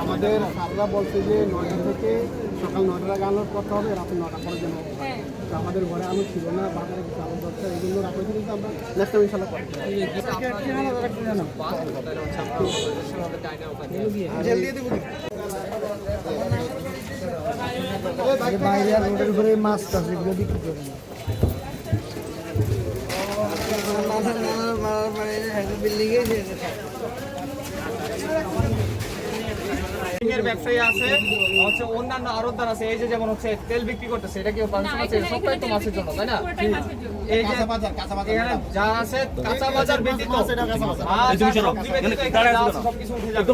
আমাদের সাররা বলছে যে নয়টা থেকে সকাল নয়টার আগে আলোর করতে হবে রাতে নটা পর্যন্ত তো আমাদের ঘরে আলু ছিল না বাজারে কিছু আলু দরকার এই জন্য রাখা হয়েছে কিন্তু আমরা নেক্সট টাইম ইনশাল্লাহ বাইরে রোডের উপরে মাছ টাছ এগুলো বিক্রি করে ব্যবসায়ী আছে হচ্ছে অন্যান্য আরোদ্দার আছে এই যে যেমন হচ্ছে তেল বিক্রি করতেছে এটা কি মাংস মাছের সবটাই তো মাছের জন্য তাই না? এই যে এখানে যা আছে কাঁচা বাজার ব্যতীত মাছ আর সবজি ব্যতীত এখানে যা আছে সবকিছু উঠে যাবে।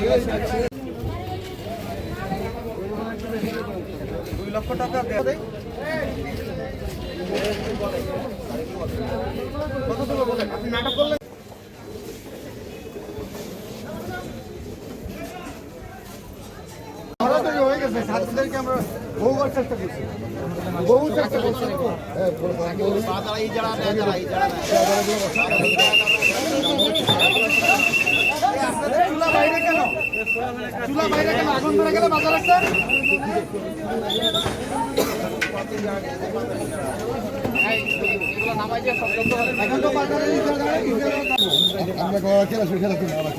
দুই লক্ষ টাকা তো হয়ে গেছে ছাত্রদেরকে আমরা বহুবার চেষ্টা করছি বহু চেষ্টা করছি চুলা বাইরে কেন চুলা বাইরে কেন আগুন ধরে গেলে বাজার একটা এখন তো বাজারে আমরা খেলা শুরু খেলা কিনে আবার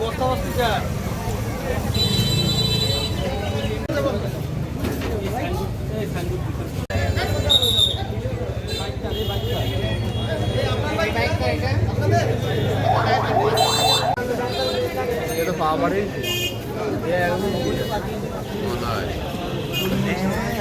বস্তা বস্তি চায় এটা পাওয়া পারে হ্যাঁ